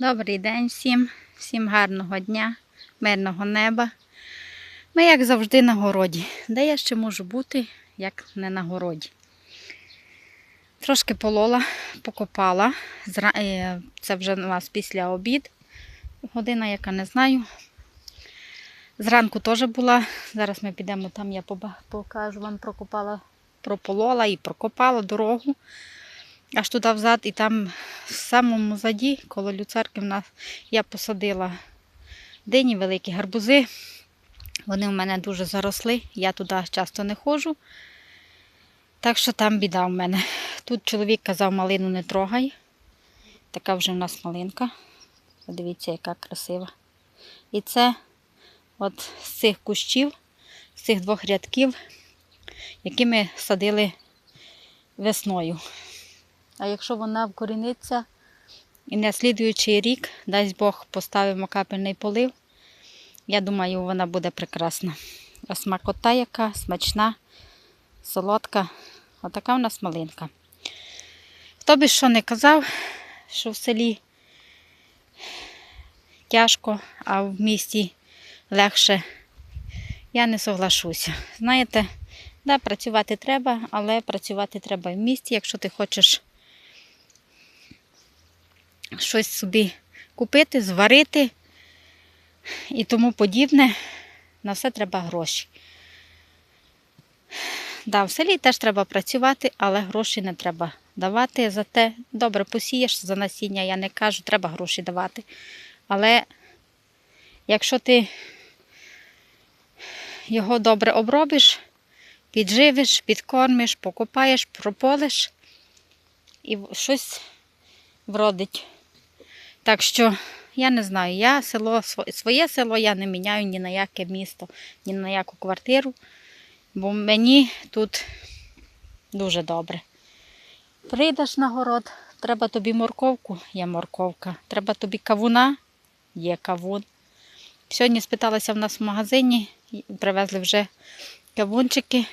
Добрий день всім, всім гарного дня, мирного неба. Ми, як завжди, на городі. Де я ще можу бути, як не на городі? Трошки полола, покопала. Е, Це вже у нас після обід. Година, яка не знаю. Зранку теж була. Зараз ми підемо там, я покажу вам, прокопала, прополола і прокопала дорогу. Аж туди взад, і там в самому заді, коло люцерки, в нас я посадила дині, великі гарбузи. Вони у мене дуже заросли, я туди часто не ходжу. Так що там біда в мене. Тут чоловік казав, малину не трогай. Така вже в нас малинка. Подивіться, яка красива. І це от з цих кущів, з цих двох рядків, які ми садили весною. А якщо вона вкоріниться і на слідуючий рік, дасть Бог, поставимо капельний полив, я думаю, вона буде прекрасна. А смакота яка, смачна, солодка. Отака в нас малинка. Хто би що не казав, що в селі тяжко, а в місті легше, я не соглашуся. Знаєте, да, працювати треба, але працювати треба в місті, якщо ти хочеш щось собі купити, зварити і тому подібне. На все треба гроші. Да, в селі теж треба працювати, але гроші не треба давати. За те добре посієш за насіння, я не кажу, треба гроші давати. Але якщо ти його добре обробиш, підживиш, підкормиш, покопаєш, прополиш і щось вродить. Так що я не знаю, я село, своє село я не міняю ні на яке місто, ні на яку квартиру, бо мені тут дуже добре. Прийдеш на город, треба тобі морковку, є морковка. Треба тобі кавуна, є кавун. Сьогодні спиталася в нас в магазині, привезли вже кавунчики.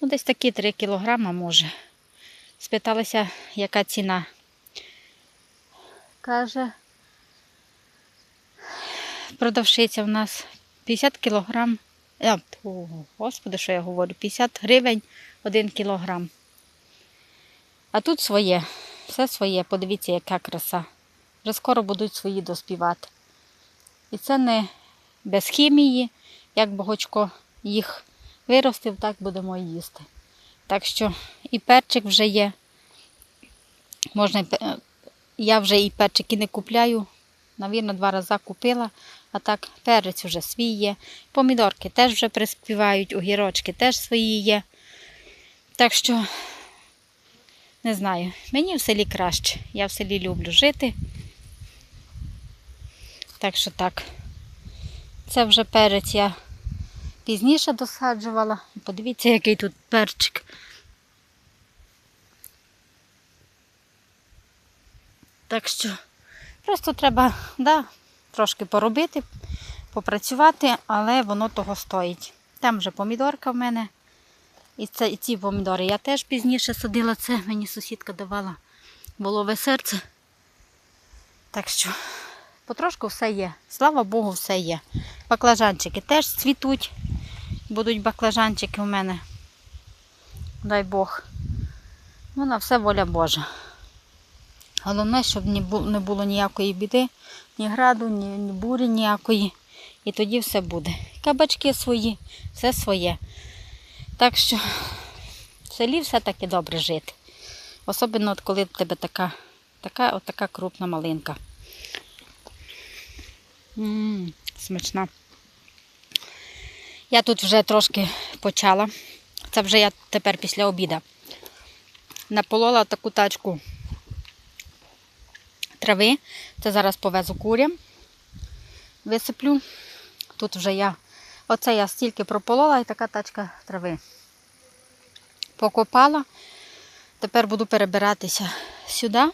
Ну, десь такі 3 кілограма може. Спиталася, яка ціна. Каже, продавщиця в нас 50 кілограм. А, о, господи, що я говорю, 50 гривень 1 кілограм. А тут своє, все своє, подивіться, яка краса. Вже скоро будуть свої доспівати. І це не без хімії, як богочко їх виростив, так будемо їсти. Так що і перчик вже є. Можна, я вже і перчики не купляю. Навірно, два рази купила, а так перець вже свій є. Помідорки теж вже приспівають, огірочки теж свої є. Так що, не знаю, мені в селі краще. Я в селі люблю жити. Так що так. Це вже перець я пізніше досаджувала. Подивіться, який тут перчик. Так що просто треба да, трошки поробити, попрацювати, але воно того стоїть. Там вже помідорка в мене. І, це, і ці помідори я теж пізніше садила. Це мені сусідка давала волове серце. Так що потрошку все є. Слава Богу, все є. Баклажанчики теж цвітуть. Будуть баклажанчики у мене. Дай Бог. Ну, на все воля Божа. Головне, щоб не було ніякої біди, ні граду, ні, бурі ніякої. І тоді все буде. Кабачки свої, все своє. Так що в селі все-таки добре жити. Особливо, коли в тебе така, така, така крупна малинка. М, смачна. Я тут вже трошки почала. Це вже я тепер після обіда. Наполола таку тачку трави. Це зараз повезу курям. Висиплю. Тут вже я, оце я стільки прополола і така тачка трави. Покопала. Тепер буду перебиратися сюди.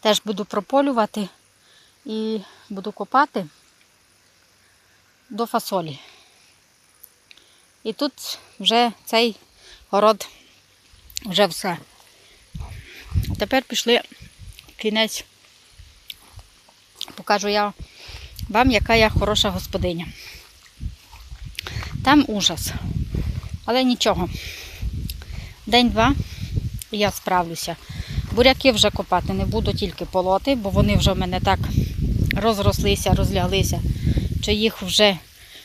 Теж буду прополювати і буду копати до фасолі. І тут вже цей город вже все. Тепер пішли кінець Покажу я вам, яка я хороша господиня. Там ужас. Але нічого. День-два і я справлюся. Буряки вже копати не буду, тільки полоти, бо вони вже в мене так розрослися, розляглися, що їх вже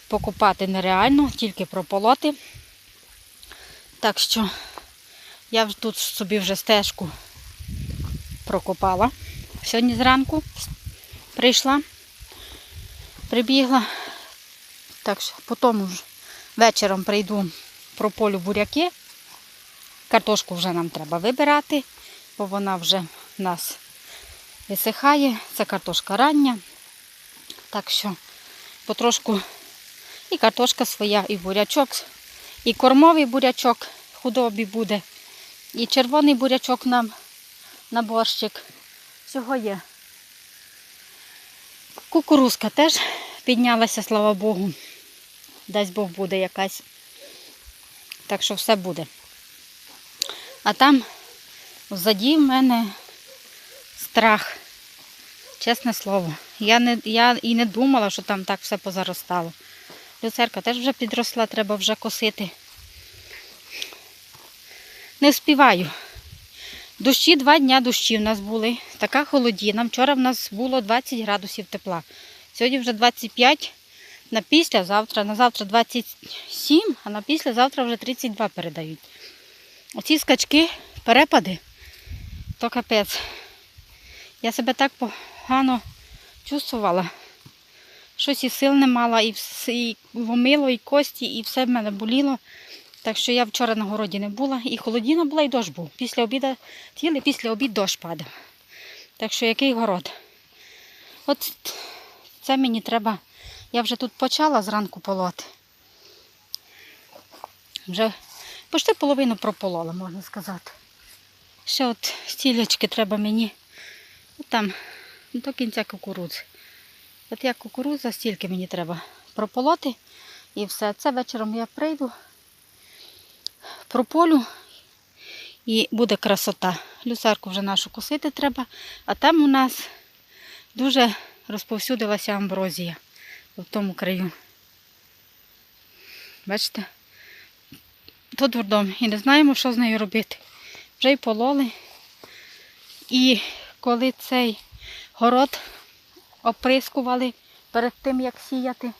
покопати нереально, тільки прополоти. Так що я тут собі вже стежку прокопала. Сьогодні зранку прийшла, прибігла. Так що потім вже вечором прийду прополю буряки. Картошку вже нам треба вибирати, бо вона вже в нас висихає. Це картошка рання. Так що потрошку і картошка своя, і бурячок, і кормовий бурячок худобі буде, і червоний бурячок нам на борщик. Всього є. Кукурузка теж піднялася, слава Богу. Дасть Бог буде якась. Так що все буде. А там ззаді в мене страх. Чесне слово. Я, не, я і не думала, що там так все позаростало. Люцерка теж вже підросла, треба вже косити. Не вспіваю. Дощі два дня дощі в нас були. Така холодіна. Вчора в нас було 20 градусів тепла. Сьогодні вже 25, на післязавтра, на завтра 27, а на післязавтра вже 32 передають. Оці скачки, перепади, то капець. Я себе так погано чувствувала. Щось і сил не мала, і, і ломило, і кості, і все в мене боліло. Так що я вчора на городі не була, і холодіна була, і дощ був. Після обіду тіли, після обід дощ падав. Так що який город? От це мені треба. Я вже тут почала зранку полоти. Вже почти половину прополола, можна сказати. Ще от стілечки треба мені. От там до кінця кукурудзи. От як кукурудза, стільки мені треба прополоти. І все. Це вечором я прийду, прополю і буде красота. Люсарку вже нашу косити треба, а там у нас дуже розповсюдилася амброзія в тому краю. Бачите? То дурдом. І не знаємо, що з нею робити. Вже й пололи. І коли цей город оприскували перед тим, як сіяти,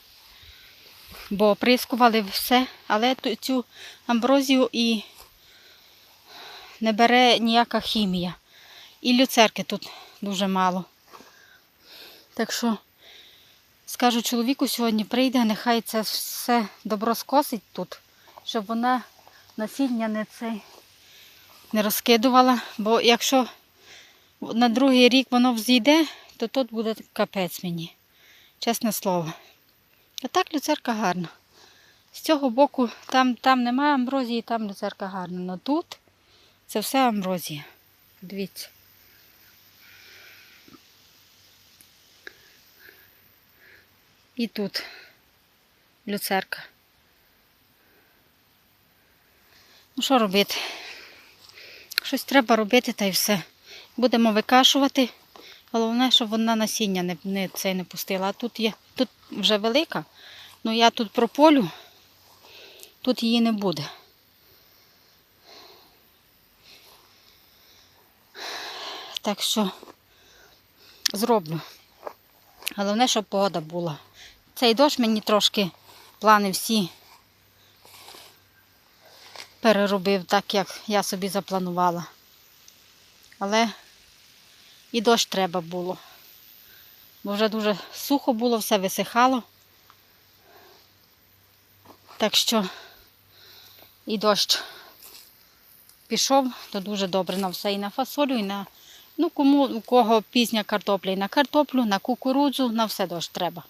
бо оприскували все, але цю амброзію і не бере ніяка хімія. І люцерки тут дуже мало. Так що скажу чоловіку сьогодні прийде, нехай це все добро скосить тут, щоб вона насіння не цей не розкидувала. Бо якщо на другий рік воно взійде, то тут буде капець мені. Чесне слово. А так люцерка гарна. З цього боку там, там немає амброзії, там люцерка гарна. Но тут це все амброзія. Дивіться. І тут люцерка. Ну, що робити? Щось треба робити та й все. Будемо викашувати. Головне, щоб вона насіння не, не, це не пустила. А тут є, тут вже велика, але я тут прополю, тут її не буде. Так що зроблю. Головне, щоб погода була. Цей дощ мені трошки плани всі переробив так, як я собі запланувала. Але і дощ треба було. Бо вже дуже сухо було, все висихало. Так що і дощ пішов, то дуже добре на все. І на фасолю, і на ну кому у кого пізня картопля, і на картоплю, на кукурудзу, на все дощ треба.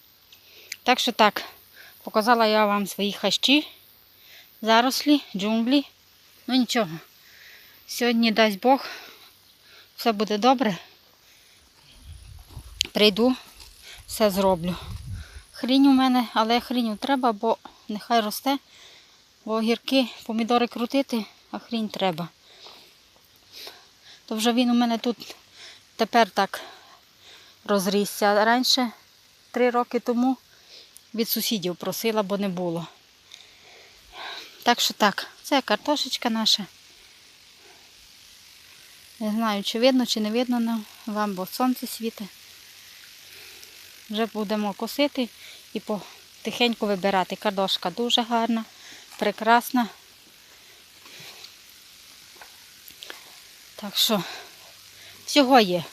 Так що так, показала я вам свої хащі, зарослі, джунглі. Ну нічого. Сьогодні дасть Бог, все буде добре. Прийду, все зроблю. Хрінь у мене, але хріню треба, бо нехай росте, бо огірки, помідори крутити, а хрінь треба. То вже він у мене тут тепер так розрісся. Раніше, три роки тому, від сусідів просила, бо не було. Так що так, це картошечка наша. Не знаю, чи видно, чи не видно нам вам, бо сонце світить. Вже будемо косити і потихеньку вибирати. Картошка дуже гарна, прекрасна. Так що всього є.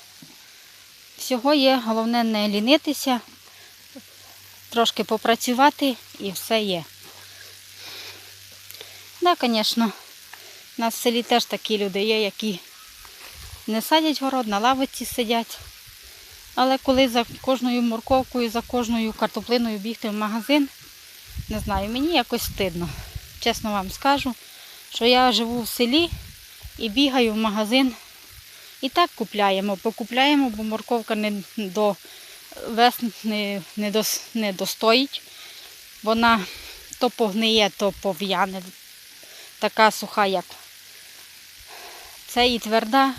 Всього є, головне не лінитися, трошки попрацювати і все є. Так, звісно, у нас в селі теж такі люди є, які не садять город, на лавиці сидять. Але коли за кожною морковкою, за кожною картоплиною бігти в магазин, не знаю, мені якось стидно. Чесно вам скажу, що я живу в селі і бігаю в магазин. І так купляємо, покупляємо, бо морковка не до весни не, дос, не достоїть. Вона то погниє, то пов'яне. Така суха, як це і тверда,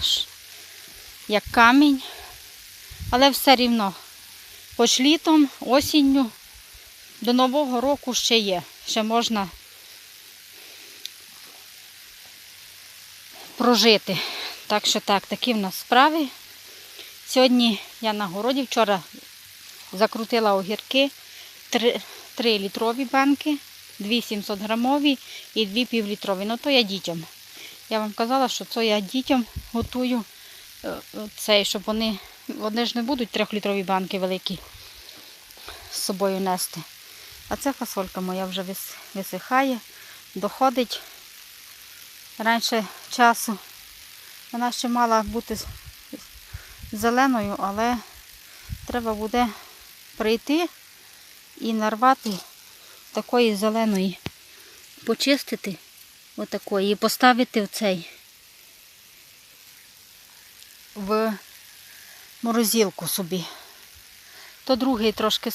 як камінь. Але все рівно, хоч літом, осінню, до Нового року ще є. Ще можна прожити. Так що так, такі в нас справи. Сьогодні я на городі вчора закрутила огірки 3, 3 літрові банки, 2 700 грамові і 2 півлітрові. Ну то я дітям. Я вам казала, що це я дітям готую цей, щоб вони, вони ж не будуть трьохлітрові банки великі з собою нести. А це фасолька моя вже висихає, доходить раніше часу. Вона ще мала бути зеленою, але треба буде прийти і нарвати такої зеленої, почистити отакої і поставити в цей в морозилку собі. То другий трошки